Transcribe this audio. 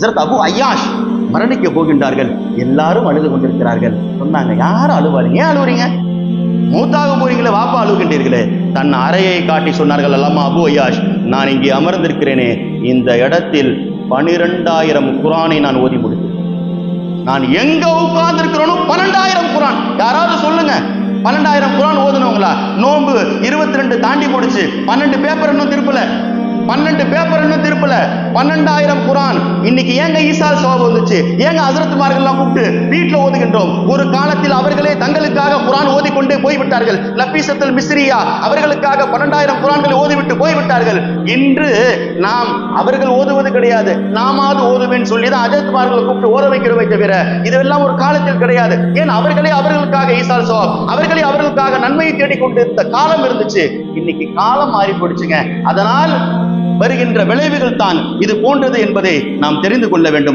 ஹசரத் அபு ஐயாஷ் மரணிக்க போகின்றார்கள். எல்லாரும் அழுது கொண்டிருக்கிறார்கள். சொன்னாங்க யாரும் அழுவாருங்க ஏன் அழுவுறீங்க? மூத்தாக போறீங்களே வாப்பா அழுகின்றீர்களே. தன் அறையை காட்டி சொன்னார்கள் அல்லாமா அபு ஐயாஷ் நான் இங்கே அமர்ந்திருக்கிறேனே. இந்த இடத்தில் பனிரெண்டாயிரம் குரானை நான் ஓதி முடித்தேன். நான் எங்க உட்கார்ந்து பன்னெண்டாயிரம் குரான். யாராவது சொல்லுங்க பன்னெண்டாயிரம் குரான் ஓதுனவங்களா? நோன்பு இருபத்தி ரெண்டு தாண்டி போடுச்சு பன்னெண்டு பேப்பர் இன்னும் திருப்பல. ரெண்டு பேப்பர் இன்னும் திருப்பல. பன்னெண்டாயிரம் குரான். இன்னைக்கு ஏங்க ஈசா சோபம் வந்துச்சு? ஏங்க அதிரத்துமார்கள்லாம் கூப்பிட்டு வீட்டுல ஓதுகின்றோம். ஒரு காலத்தில் அவர்களே தங்களுக்காக குரான் ஓதிக்கொண்டே போய்விட்டார்கள். லப்பீசத்தல் மிஸ்ரியா அவர்களுக்காக பன்னெண்டாயிரம் குரான்களை ஓதிவிட்டு போய்விட்டார்கள். இன்று நாம் அவர்கள் ஓதுவது கிடையாது. நாமாவது ஓதுவேன் சொல்லி தான் அஜயத்துமார்களை கூப்பிட்டு ஓத வைக்கிறோமே தவிர இதெல்லாம் ஒரு காலத்தில் கிடையாது. ஏன் அவர்களே அவர்களுக்காக ஈசால் சவாப் அவர்களே அவர்களுக்காக நன்மையை தேடிக்கொண்டு இருந்த காலம் இருந்துச்சு. இன்னைக்கு காலம் மாறி போயிடுச்சுங்க அதனால் வருகின்ற விளைவுகள் தான் இது போன்றது என்பதை நாம் தெரிந்து கொள்ள வேண்டும்.